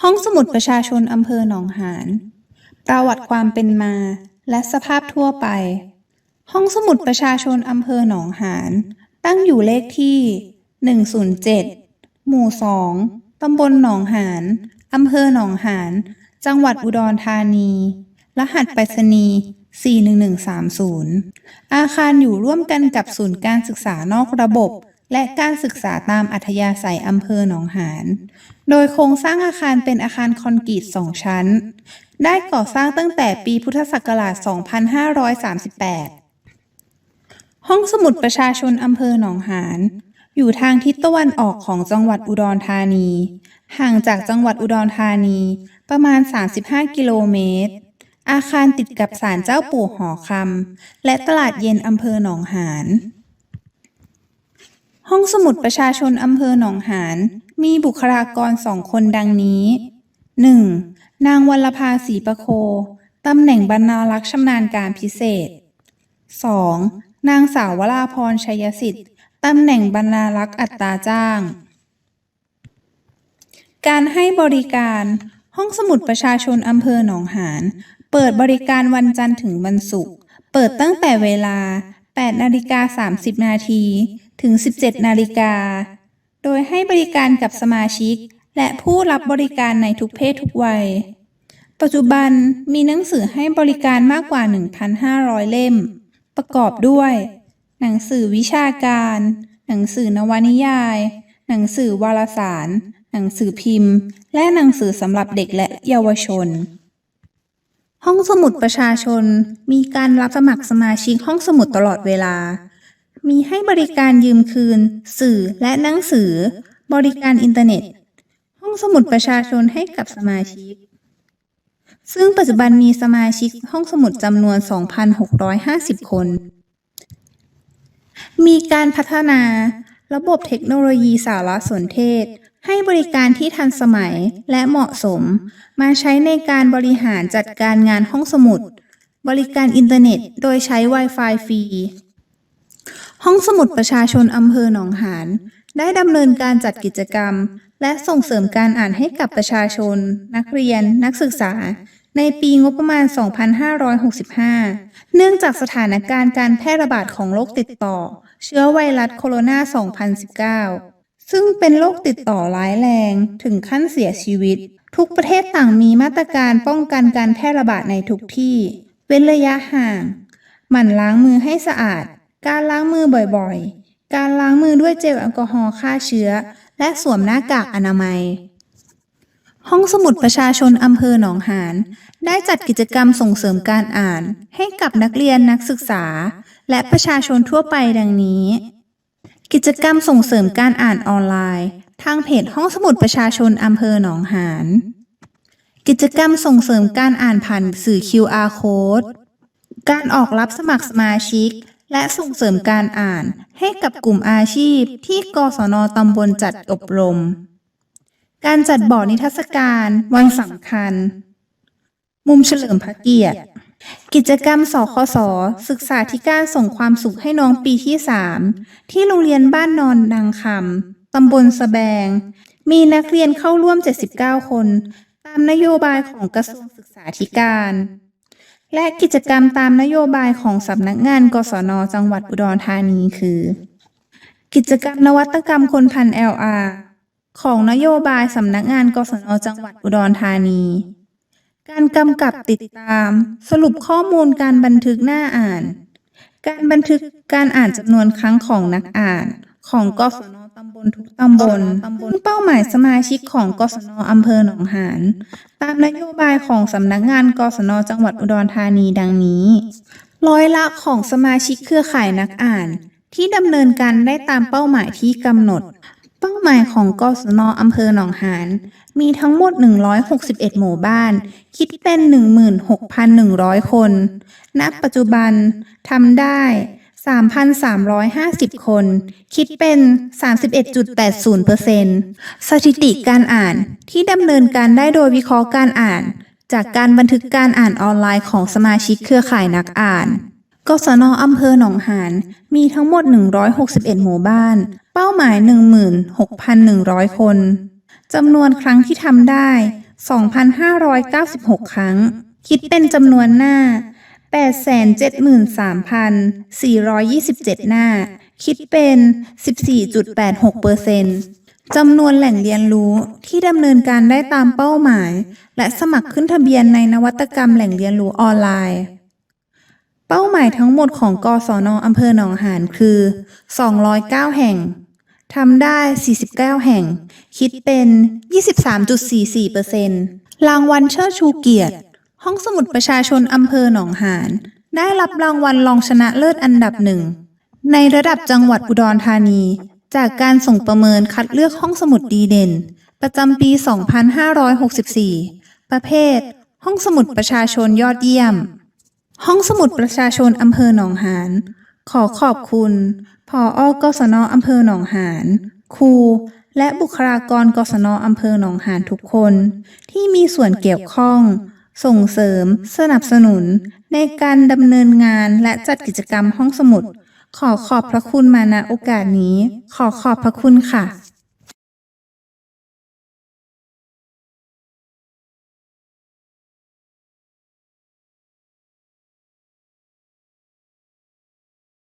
ห้องสมุดประชาชนอำเภอหนองหาน ประวัติความเป็นมา และสภาพทั่วไป ห้องสมุดประชาชนอำเภอหนองหาน ตั้งอยู่เลขที่ 107 หมู่ 2 ตำบลหนองหาน อำเภอหนองหาน จังหวัดอุดรธานี รหัสไปรษณีย์41130 อาคารอยู่ร่วมกันกับศูนย์การศึกษานอกระบบ และการศึกษาตามอัธยาศัยอำเภอหนองหาน โดยโครงสร้างอาคารเป็นอาคารคอนกรีตสองชั้น ได้ก่อสร้างตั้งแต่ปีพุทธศักราช 2538 ห้องสมุดประชาชนอำเภอหนองหาน อยู่ทางทิศตะวันออกของจังหวัดอุดรธานี ห่างจากจังหวัดอุดรธานีประมาณ 35 กิโลเมตร อาคารติดกับศาลเจ้าปู่หอคำและตลาดเย็นอำเภอหนองหาน ห้องสมุดประชาชนอำเภอหนองหาน มีบุคลากรสองคนดังนี้ 1. นางวัลภาศรีประโค ตำแหน่งบรรณารักษ์ชำนาญการพิเศษ 2. นางสาววราพรชัยสิทธิ์ ตำแหน่งบรรณารักษ์อัตราจ้าง การให้บริการ ห้องสมุดประชาชนอำเภอหนองหาน เปิดบริการวันจันทร์ถึงวันศุกร์ เปิดตั้งแต่เวลา 8นาฬิกา30 นาทีถึง 17 นาฬิกา โดยให้บริการกับสมาชิก และผู้รับบริการในทุกเพศทุกวัย ปัจจุบันมีหนังสือให้บริการมากกว่า 1,500 เล่ม ประกอบด้วย หนังสือวิชาการ หนังสือนวนิยาย หนังสือวารสาร หนังสือพิมพ์ และหนังสือสำหรับเด็กและเยาวชน ห้องสมุดประชาชนมีการรับสมัครสมาชิกห้องสมุดตลอดเวลา มีให้บริการยืมคืน สื่อและหนังสือ บริการอินเทอร์เน็ต ห้องสมุดประชาชนให้กับสมาชิก ซึ่งปัจจุบันมีสมาชิกห้องสมุดจำนวน 2,650 คน มีการพัฒนาระบบเทคโนโลยีสารสนเทศ ให้บริการที่ทันสมัยและเหมาะสม มาใช้ในการบริหารจัดการงานห้องสมุด บริการอินเทอร์เน็ต โดยใช้ Wi-Fi ฟรี ห้องสมุดประชาชนอำเภอหนองหานได้ดำเนินการจัดกิจกรรม และส่งเสริมการอ่านให้กับประชาชน นักเรียน นักศึกษา ในปีงบประมาณ 2565 เนื่องจากสถานการณ์การแพร่ระบาดของโรคติดต่อ เชื้อไวรัสโคโรนา 2019 ซึ่งเป็นโรคติดต่อร้ายแรงถึงขั้นเสียชีวิต ทุกประเทศต่างมีมาตรการป้องกันการแพร่ระบาดในทุกที่ เว้นระยะห่าง หมั่นล้างมือให้สะอาด การล้างมือบ่อยๆ การล้างมือด้วยเจลแอลกอฮอล์ฆ่าเชื้อ และสวมหน้ากากอนามัย ห้องสมุดประชาชนอำเภอหนองหานได้จัดกิจกรรมส่งเสริมการอ่าน ให้กับนักเรียนนักศึกษา และประชาชนทั่วไปดังนี้ กิจกรรมส่งเสริมการอ่านออนไลน์ ทางเพจห้องสมุดประชาชนอำเภอหนองหานกิจกรรมส่งเสริมการอ่านผ่านสื่อ QR code การออกรับสมัครสมาชิก และส่งเสริมการอ่านให้กับกลุ่มอาชีพที่กศนตำบลจัดอบรม การจัดบอร์ดนิทรรศการ วันสำคัญ มุมเฉลิมพระเกียรติ กิจกรรมสคส ศึกษาธิการส่งความสุขให้น้องปีที่ 3 ที่โรงเรียนบ้านนอนนางคำตำบลสะแบง มีนักเรียนเข้าร่วม 79 คน ตามนโยบายของกระทรวงศึกษาธิการ และกิจกรรมตามนโยบายของสำนักงานกศน จังหวัดอุดรธานีคือ กิจกรรมนวัตกรรมคนพัน LR ของนโยบายสำนักงานกศน จังหวัดอุดรธานี การกำกับติดตาม สรุปข้อมูลการบันทึกหน้าอ่าน การบันทึกการอ่านจำนวนครั้งของนักอ่าน ของกศนตำบลทุกตำบลซึ่งเป้าหมายสมาชิกของกศนอำเภอหนองหานตามนโยบายของสำนักงานกศนจังหวัดอุดรธานีดังนี้ ร้อยละของสมาชิกเครือข่ายนักอ่าน ที่ดำเนินการได้ตามเป้าหมายที่กำหนด เป้าหมายของกศนอำเภอหนองหาน มีทั้งหมด 161 หมู่บ้าน คิดเป็น 16,100 คน ณ ปัจจุบันทำได้ 3,350 คน คิดเป็น 31.80%สถิติการอ่านที่ดำเนินการได้โดยวิเคราะห์การอ่าน จากการบันทึกการอ่านออนไลน์ของสมาชิกเครือข่ายนักอ่านกศนอำเภอหนองหานมีทั้งหมด 161 หมู่บ้าน เป้าหมาย 16,100 คน จำนวนครั้งที่ทำได้ 2,596 ครั้ง คิดเป็นจำนวนหน้า 873,427 หน้า คิดเป็น 14.86%จำนวนแหล่งเรียนรู้ที่ดำเนินการได้ตามเป้าหมาย และสมัครขึ้นทะเบียนในนวัตกรรมแหล่งเรียนรู้ออนไลน์ เป้าหมายทั้งหมดของกศนอำเภอหนองหานคือ 209 แห่ง ทำได้ 49 แห่ง คิดเป็น 23.44%รางวัลเชิดชูเกียรติ ห้องสมุดประชาชนอำเภอหนองหาน ได้รับรางวัลรองชนะเลิศอันดับหนึ่ง ในระดับจังหวัดอุดรธานี จากการส่งประเมินคัดเลือกห้องสมุดดีเด่น ประจำปี 2564 ประเภท ห้องสมุดประชาชนยอดเยี่ยม ห้องสมุดประชาชนอำเภอหนองหาน ขอขอบคุณผออกศนอำเภอหนองหานครูและบุคลากรกศนอำเภอหนองหานทุกคน ที่มีส่วนเกี่ยวข้อง ส่งเสริม สนับสนุน ในการดำเนินงานและจัดกิจกรรมห้องสมุด ขอขอบพระคุณมาณโอกาสนี้ ขอขอบพระคุณค่ะ